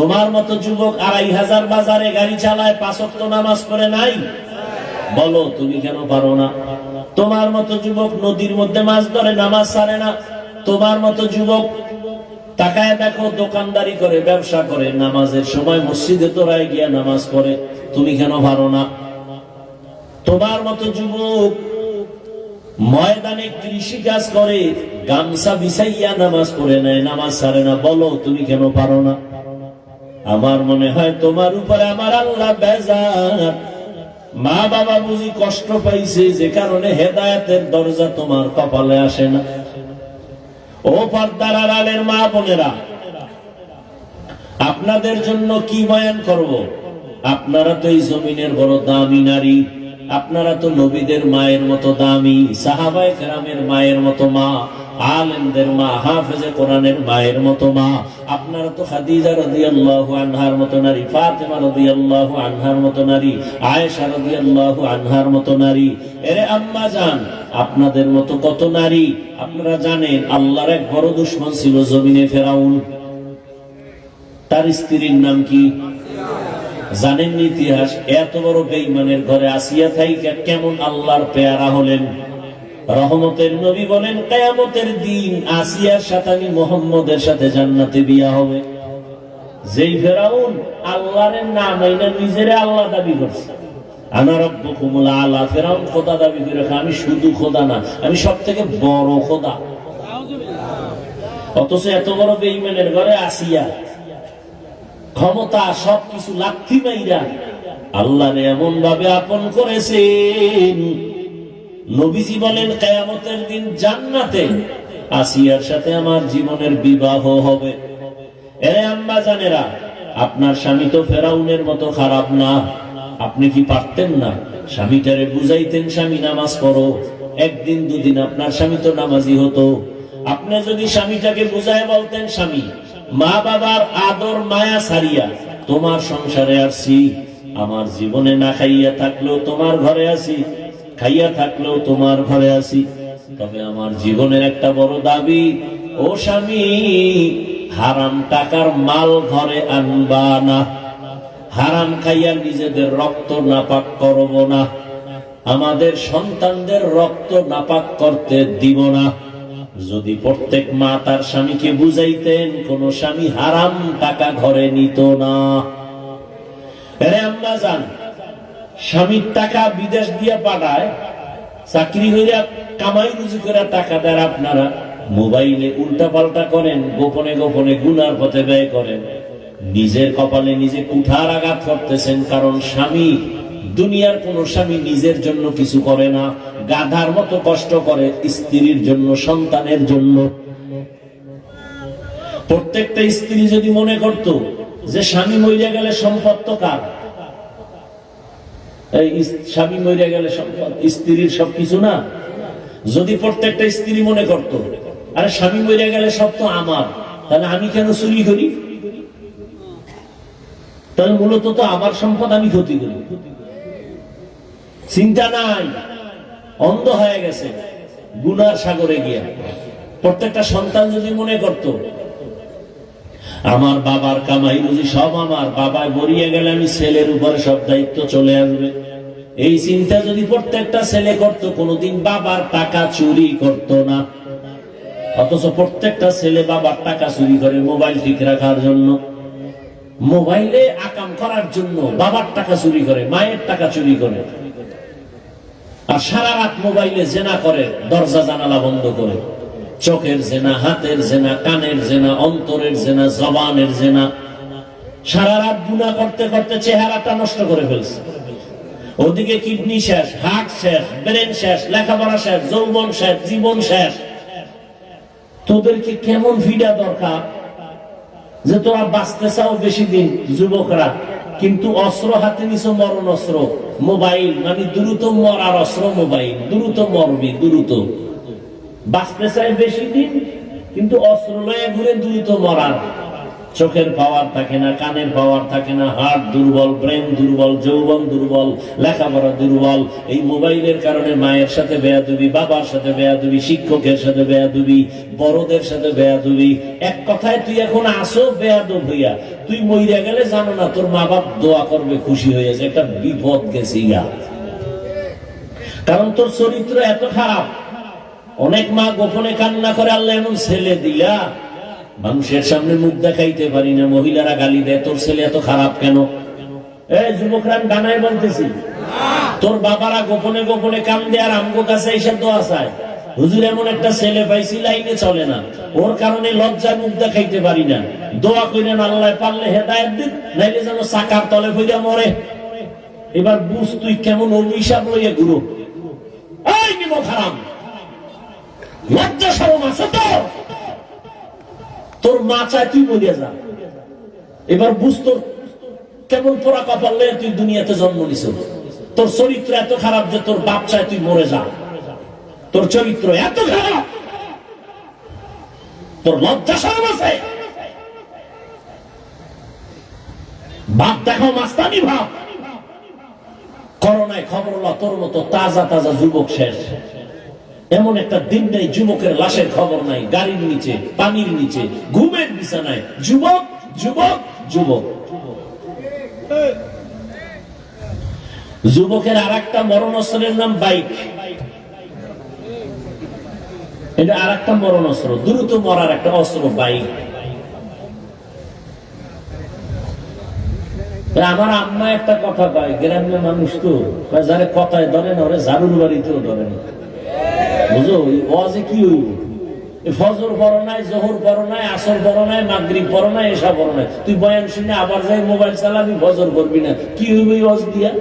তোমার মতো যুবক আড়াই হাজার বাজারে গাড়ি চালায় পাঁচক্ত নামাজ পড়ে নাই? বলো, তুমি কেন পারো না? তোমার মতো যুবক নদীর মধ্যে মাছ ধরে, নামাজ সারে না। তোমার মতো যুবক তাকায় দেখো, দোকানদারি করে, ব্যবসা করে, নামাজের সময় মসজিদে তোরায় গিয়া নামাজ পড়ে। তুমি কেন পারো না? তোমার মতো যুবক ময়দানে কৃষি কাজ করে, গামছা বিছাইয়া নামাজ পড়ে নেয়, নামাজ সারে না। বলো, তুমি কেন পারো না? আমার মনে হয় তোমার উপরে আমার আল্লাহ বেজার। মা বাবা বুঝি কষ্ট পাইছে, যে কারণে হেদায়েতের দরজা তোমার কপালে আসে না। ও পর্দার আড়ালের মা বোনেরা, আপনাদের জন্য কি বয়ান করব? আপনারা তো এই জমিনের বড় দামি নারী, আপনারা তো নবীদের মায়ের মতো দামি, সাহাবায়ে কেরামের মায়ের মতো মা। আলেমদের মা, হাফেজে কোরআনের মায়ের মতো মা। আপনারা তো খাদিজা রাদিয়াল্লাহু আনহার মতো নারী, ফাতেমা রাদিয়াল্লাহু আনহার মতো নারী, আয়েশা রাদিয়াল্লাহু আনহার মতো নারী। এরে আম্মা জান, আপনাদের মতো কত নারী? আপনারা জানেন, আল্লাহর এক বড় দুশ্মন ছিল জমিনে ফেরাউন। তার স্ত্রীর নাম কি? জানেন ইতিহাস? এত বড় বেইমানের ঘরে আসিয়া থাইকা কেমন আল্লাহর পেয়ারা হলেন? রহমতের নবী বলেন, কেয়ামতের দিন আসিয়ার সাথে আমি মোহাম্মদের সাথে জান্নাতে বিয়া হবে। যেই ফেরাউন আল্লাহর নাম আইনা নিজেরে আল্লাহ দাবি করছে। আনা রব্বকুমুল আলা? ফেরাউন খোদা দাবি করে আমি শুধু খোদা না, আমি বড় খোদা। অথচ এত বড় ঘরে আসিয়া ক্ষমতা লাথি মাইরা আল্লাহ এমন ভাবে আপন করেছেন নবীজি বলেন কেয়ামতের দিন জান্নাতে আসিয়ার সাথে আমার জীবনের বিবাহ হবে। এরে আম্মা জানেরা, আপনার স্বামী তো ফেরাউনের মতো খারাপ না। আপনি কি পারতেন না? স্বামীটারে বুঝাইতেন, স্বামী, নামাজ পড়ো। একদিন, দুদিন আপনার স্বামী তো নামাজি হতো। আপনি যদি স্বামীটাকে বুঝায় বলতেন, স্বামী, মা বাবার আদর, মায়া সারিয়া তোমার সংসারে আসছি আমার জীবনে না খাইয়া থাকলেও তোমার ঘরে আসি। খাইয়া থাকলেও তোমার ঘরে আসি। তবে আমার জীবনের একটা বড় দাবি, ও স্বামী, হারাম টাকার মাল ঘরে আনবা না। হারাম খাইয়া নিজেদের রক্ত নাপাক করব না। আমাদের সন্তানদের রক্ত নাপাক করতে দিব না। যদি প্রত্যেক মা তার স্বামীকে বুঝাইতেন, কোন স্বামী হারাম টাকা ঘরে নিত না। আরে আম্মা জান স্বামীর টাকা বিদেশ দিয়ে পাঠায়, চাকরি হইয়া কামাই রুজি করে টাকা দেয় আপনারা মোবাইলে উল্টা পাল্টা করেন, গোপনে গোপনে গুনার পথে ব্যয় করেন। নিজের কপালে নিজে কুঠার আঘাত করতেছেন কারণ স্বামী, দুনিয়ার কোন স্বামী নিজের জন্য কিছু করে না, গাধার মতো কষ্ট করে স্ত্রীর জন্য, সন্তানের জন্য। প্রত্যেকটা স্ত্রী যদি মনে করত যে স্বামী মরিয়া গেলে সম্পদ তো কার? এই স্বামী মরিয়া গেলে স্ত্রীর না? যদি প্রত্যেকটা স্ত্রী মনে করত, আরে স্বামী মরিয়া গেলে সব তো আমার, তাহলে আমি কেন চুরি করি? তাহলে মূলত তো আমার সম্পদ আমি ক্ষতি করি। চিন্তা নাই, অন্ধ হয়ে গেছে, গুনার সাগরে গিয়া। প্রত্যেকটা সন্তান যদি মনে করত, আমার বাবার কামাই বুঝি সব আমার বাবায় মরিয়ে গেলে আমি ছেলের উপরে সব দায়িত্ব চলে আসবে। এই চিন্তা যদি প্রত্যেকটা ছেলে করত, কোনোদিন বাবার টাকা চুরি করত না। অথচ প্রত্যেকটা ছেলে বাবার টাকা চুরি করে মোবাইল ঠিক রাখার জন্য। মোবাইলে আকাম করার জন্য বাবার টাকা চুরি করে, মায়ের টাকা চুরি করে। আর সারা রাত মোবাইলে জেনা করে, দরজা জানালা বন্ধ করে। চোখের জেনা, হাতের জেনা, কানের জেনা, অন্তরের জেনা, জবানের জেনা। সারা রাত গুণা করতে করতে চেহারাটা নষ্ট করে ফেলছে। ওদিকে কিডনি শেষ, হার্ট শেষ, ব্রেন শেষ, লেখাপড়া শেষ, যৌবন শেষ, জীবন শেষ। তোদেরকে কেমন ভিড়া দরকার? যে তোরা বাঁচতে চাও বেশি দিন, যুবকরা। কিন্তু অস্ত্র হাতে নিছো, মরণ অস্ত্র। মোবাইল মানে দ্রুত মরার অস্ত্র মোবাইল। দ্রুত মরবি, দ্রুত। বাঁচতে চাই বেশি দিন, কিন্তু অস্ত্র লয়ে ঘুরে দ্রুত মরার। চোখের পাওয়ার থাকে না, কানের পাওয়ার থাকে না হার্ট দুর্বল, ব্রেন দুর্বল, যৌবন দুর্বল, লেখাপড়া দুর্বল, এই মোবাইলের কারণে মায়ের সাথে বেয়াদুবি, বাবার সাথে বেয়াদুবি, শিক্ষকের সাথে বেয়াদুবি, বড়দের সাথে বেয়াদুবি। এক কথায় তুই এখন আসো বেয়াদব হইয়া। তুই মইরা গেলে জানো না, তোর মা বাপ দোয়া করবে, খুশি হয়েছে একটা বিপদ গেছে ইয়া কারণ তোর চরিত্র এত খারাপ। অনেক মা গোপনে কান্না করে আল্লাহ এমন ছেলে দিলা। মানুষের সামনে মুখ দেখাইতে পারি না। মহিলারা গালি দেয়, তোর ছেলে এত খারাপ কেন? এই যুবকরা বলতেছি। তোর বাবারা গোপনে গোপনে কান দেয় আর আমগো কাছে হুজুর, এমন একটা ছেলে পাইছি, লাইনে চলে না। ওর কারণে মুখ দেখাইতে পারি না। দোয়া পারলে হেদায়ত দিক, নাইলে যেন চাকার তলে মরে। এবার বুঝ তুই কেমন অভিশাপ লইয়া গুরু এই খারাপ। লজ্জা সরম আছে তো? তোর মা চায় তুই মরিয়া যা। এবার বুঝ তোর কেমন পোড়া কপাল লইয়া তুই দুনিয়াতে জন্ম নিছ। তোর চরিত্র এত খারাপ যে তোর বাপ চায় তুই মরে যা। তোর চরিত্র এত খারাপ। তোর লজ্জা সরম আছে। বাপ দেখো মাস্তানি ভাব। করোনায় খবর তোর মতো তাজা তাজা যুবক শেষ। এমন একটা দিন নেই, যুবকের লাশের খবর নাই, গাড়ির নিচে, পানির নিচে, ঘুমের বিছানায়, যুবক যুবক যুবক। যুবকের আর একটা মরণস্ত্রের নাম বাইক। এটা আর একটা মরণস্ত্র, দ্রুত মরার একটা অস্ত্র, বাইক। আমার আম্মা একটা কথা কয়, গ্রামের মানুষ তো যারা কথায় ধরে না, ওরে ঝাড়ুর বাড়িতেও ধরে না। ওয়াজে কি হইব? ফজর নাই, জোহর নাই, আসর নাই নাই এসা নাই। তুই বয়ান শুনে আবার যাই মোবাইল চালাবি, ফজর করবি না। কি ওয়াজ দিয়া?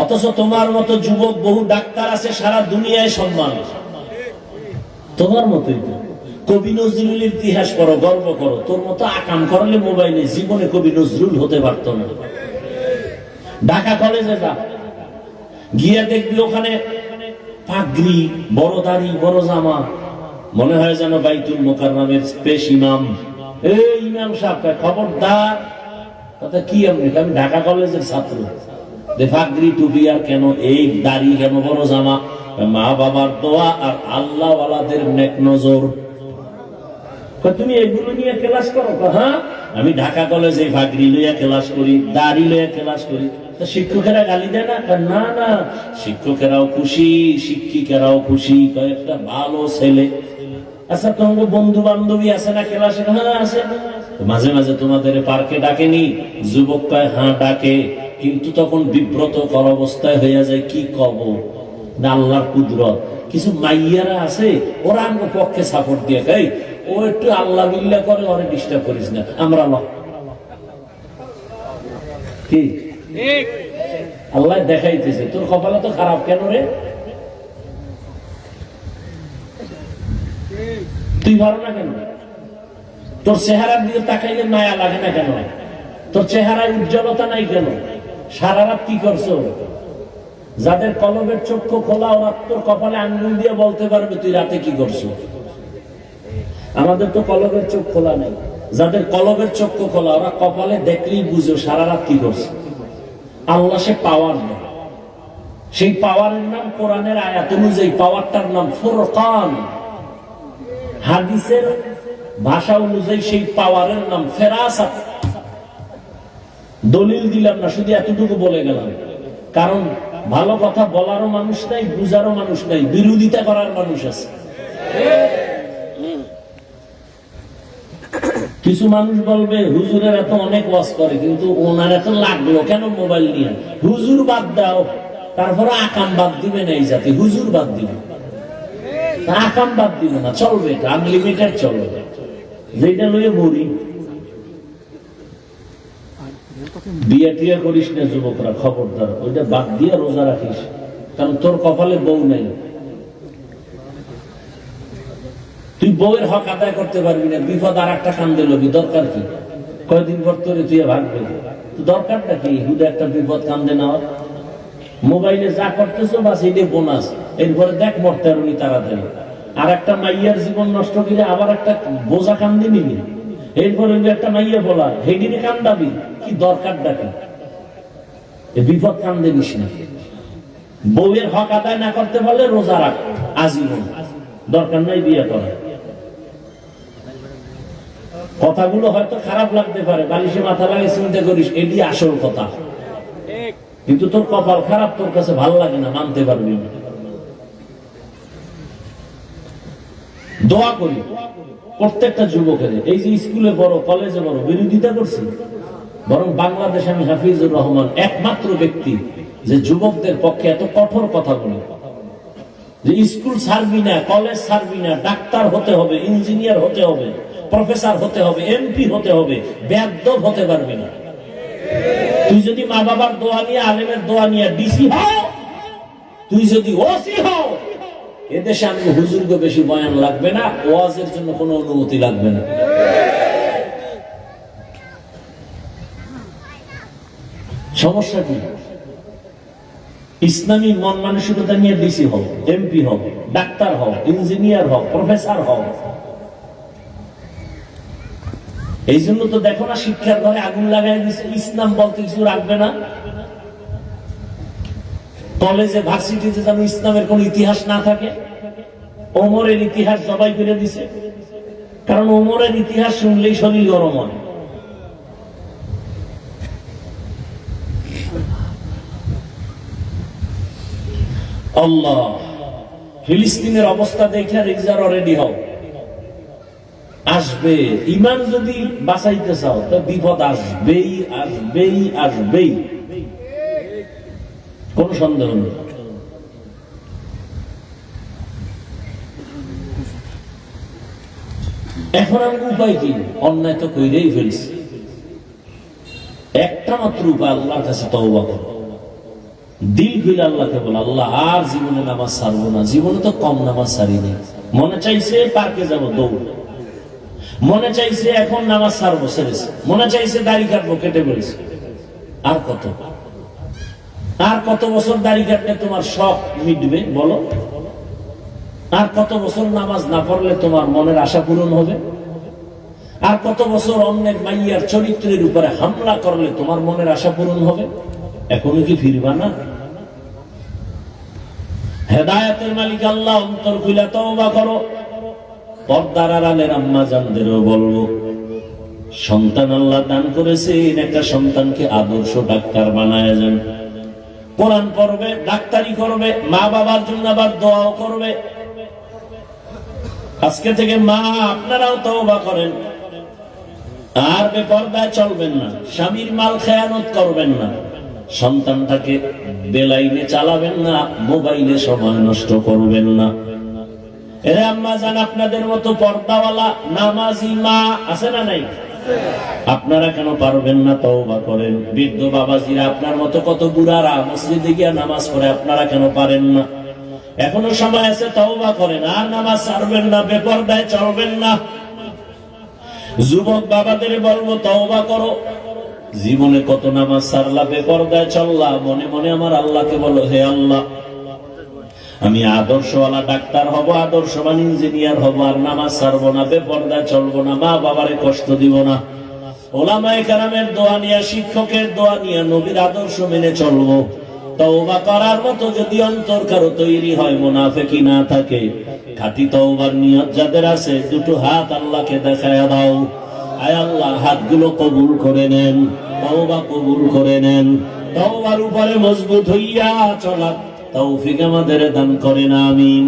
অথচ তোমার মতো যুবক, বহু ডাক্তার আছে, সারা দুনিয়ায় সম্মান। তোমার মতোই তো। কবি নজরুলের ইতিহাস করো গর্ব করো। তোর মতো আকাম করলে মোবাইলে জীবনে কবি নজরুল হতে পারত না। ঢাকা কলেজে যা। গিয়ে দেখবি ওখানে পাগড়ি, বড় দাড়ি, বড় জামা। মনে হয় যেন বাইতুল মোকার নামের স্পেশ ইমাম। এই ইমাম সাহেব খবরদার। তাতে কি আমি আমি ঢাকা কলেজের ছাত্র। যে ফাগরি টুপি আর কেন এই দাড়ি কেন বড় জামা? মা বাবার দোয়া আর আল্লাহ ওয়ালাদের নেক নজর। তুমি এগুলো নিয়ে ক্লাস করো? হ্যাঁ আমি ঢাকা কলেজে ফাগরি লইয়া ক্লাস করি, দাড়ি লইয়া ক্লাস করি। শিক্ষকেরা গালি দেয় না? না না, শিক্ষকেরাও খুশি, শিক্ষিকেরাও খুশি, কয়, একটা ভালো ছেলে। আচ্ছা তোমার বন্ধু বান্ধবী আছে না ক্লাসে হ্যাঁ আছে। মাঝে মাঝে তোমাদের পার্কে ডাকেনি? যুবক কয় হ্যাঁ ডাকে। কিন্তু তখন বিব্রত কর অবস্থায় হইয়া যায়, কি কব না, আল্লাহর কুদরত। কিছু মাইয়ারা আছে, ওরা পক্ষে সাপোর্ট দিয়ে ও একটু আল্লাহ বিল্লা করে ওরে ডিস্টার্ব করিস না। আমরা কি? আল্লাহ দেখাইতেছে। তোর কপালে তো খারাপ কেন রে? তুই ভালো না কেন? তোর চেহারার দিকে তাকাইলে মায়া লাগে না কেন? তোর চেহারায় উজ্জ্বলতা নাই কেন? সারা রাত কি করছ? যাদের কলমের চক্ষু খোলা ওরা তোর কপালে আঙ্গুল দিয়ে বলতে পারবে তুই রাতে কি করছ? আমাদের তো কলবের চোখ খোলা নেই। যাদের কলবের চক্ষু খোলা, ওরা কপালে দেখলেই বুঝো সারা রাত কি করছে। আল্লাহ সে পাওয়ার দেয় সেই পাওয়ারের নাম কোরআনের আয়াত অনুযায়ী পাওয়ারটার নাম ফুরকান। হাদিসের ভাষা অনুযায়ী সেই পাওয়ারের নাম ফেরাসাত। দলিল দিলাম না, শুধু এতটুকু বলে গেলাম। কারণ ভালো কথা বলারও মানুষ নাই, বুঝারও মানুষ নাই, বিরোধিতা করার মানুষ আছে। কিছু মানুষ বলবে, হুজুরের এত অনেক ওয়াজ করে, কিন্তু ওনার এত লাগল কেন মোবাইল নিয়ে? হুজুর বাদ দাও তারপরে আকাম বাদ দিবে না এই জাতি, হুজুর বাদ দিবে। আকাম বাদ দিবে না, চলবে আনলিমিটেড চলবে। যেটা লইয়ে মরি। বিয়ে টিয়া করিস না যুবকরা, খবরদার, ওইটা বাদ দিয়ে রোজা রাখিস, কারণ তোর কপালে বউ নাই। তুই বউয়ের হক আদায় করতে পারবি না, বিপদ আর একটা কান্দে লবি, দরকার কি? কয়দিন পর তোরে তুই ভাগবে দরকারটা কি? হুদা একটা বিপদ কান্দে নেওয়ার মোবাইলে যা করতেছো বাস, এটাই বোনাস। এরপরে দেখ মরতে পারবি তাড়াতাড়ি। আর একটা মাইয়ার জীবন নষ্ট করে আবার একটা বোঝা কান্দি নিবি। এরপরে একটা মাইয়া বলা হেডিনে কান্দাবি কি দরকার ডাকে বিপদ কান্দে নিস না। বউয়ের হক আদায় না করতে পারলে রোজা রাখ, আজীবন। দরকার নাই বিয়ে করা কথাগুলো হয়তো খারাপ লাগতে পারে, বালিশে মাথা লাগে চিন্তা করিস, এটি আসল কথা। কিন্তু তোর কপাল খারাপ, তোর কাছে ভালো লাগে না, মানতে পারবি না। দোয়া করি, প্রত্যেকটা যুবকের, এই যে স্কুলে বড় কলেজে বড় বিরোধিতা করছি। বরং বাংলাদেশ আমি হাফিজুর রহমান একমাত্র ব্যক্তি যে যুবকদের পক্ষে এত কঠোর কথা বলে। যে স্কুল ছাড়বি না, কলেজ ছাড়বি না, ডাক্তার হতে হবে, ইঞ্জিনিয়ার হতে হবে প্রফেসর হতে হবে এমপি হতে হবে ব্যাদব হতে পারবি না। তুই যদি মা বাবার দোয়া নিয়ে, আলেমের দোয়া নিয়ে ডিসি হও, তুই যদি ওসি হও, এদেশে আমি হুজুরকে বেশি বয়ান লাগবে না, ওয়াজের জন্য কোনো অনুমতি লাগবে না। সমস্যা কি? ইসলামী মন মানসিকতা নিয়ে ডিসি হও এমপি হও, ডাক্তার হও, ইঞ্জিনিয়ার হও, প্রফেসর হও। এই জন্য তো দেখো না শিক্ষার ঘরে আগুন লাগাই দিচ্ছে ইসলাম বলতে কিছু রাখবে না। কলেজে, ভার্সিটিতে যেন ইসলামের কোন ইতিহাস না থাকে। ওমরের ইতিহাস জবাই করে দিছে। কারণ ওমরের ইতিহাস শুনলেই শরীর গরম হয়। আল্লাহ, ফিলিস্তিনের অবস্থা দেখে রিজার রেডি হও। আসবে। ইমান যদি বাঁচাইতে চাও, তো বিপদ আসবেই আসবেই আসবেই। কোন সন্দেহ নেই? এখন আমি উপায় কি? অন্যায় তো কইরেই ফেলছি। একটা মাত্র উপায় আল্লাহর কাছে তওবা দিল খুলে আল্লাহকে বল, আল্লাহ, আর জীবনে নামাজ ছাড়বো না। জীবনে তো কম নামাজ ছাড়িনি। মনে চাইছে পার্কে যাব, দৌড়। মনে চাইছে এখন নামাজ ছাড়বো ছেড়েছে মনে চাইছে দাড়ি কাটবো, কেটে ফেলেছে। আর কত? আর কত বছর দাড়ি কাটলে তোমার শখ মিটবে, বলো? আর কত বছর নামাজ না পড়লে তোমার মনের আশা পূরণ হবে? আর কত বছর অন্যের মাইয়ার চরিত্রের উপরে হামলা করলে তোমার মনের আশা পূরণ হবে? এখনও কি ফিরবা না? হেদায়তের মালিক আল্লাহ অন্তর খুলে তওবা করো। পর্দার আড়ালের আম্মা জানদেরও বলব, সন্তান আল্লাহ দান করেছেন, একটা সন্তানকে আদর্শ ডাক্তার বানায় যান। কোরআন পড়বে, ডাক্তারি করবে, মা বাবার জন্য আবার দোয়াও করবে। আজকে থেকে মা, আপনারাও তওবা করেন। আর বেপর্দায় চলবেন না, স্বামীর মাল খেয়ানত করবেন না। সন্তানটাকে বেলাইনে চালাবেন না, মোবাইলে সময় নষ্ট করবেন না। এরা আম্মা জান, আপনাদের মতো পর্দাওয়ালা নামাজি মা আছে না নাই? আপনারা কেন পারবেন না তওবা করেন? বৃদ্ধ বাবাজিরা আপনার মতো কত বুড়ারা মসজিদে গিয়া নামাজ পড়ে, আপনারা কেন পারেন না? এখনও সময় আছে, তওবা করেন। আর নামাজ ছাড়বেন না চলবেন না। যুবক বাবাদের বলব, তওবা করো। জীবনে কত নামাজ চললা, মনে মনে আমার আল্লাহকে বলো, হে আল্লাহ আমি আদর্শওয়ালা ডাক্তার হব, আদর্শবান ইঞ্জিনিয়ার হব, আর নামাজ ছাড়বো না, বেপর্দায় চলবো না, মা বাবারে কষ্ট দিব না। ওলামায়ে দোয়া নিয়ে, শিক্ষকের দোয়া নিয়ে নবীর আদর্শ মেনে চলবো। মজবুত হইয়া চলা তৌফিক আমাদের দান করেন আমিন।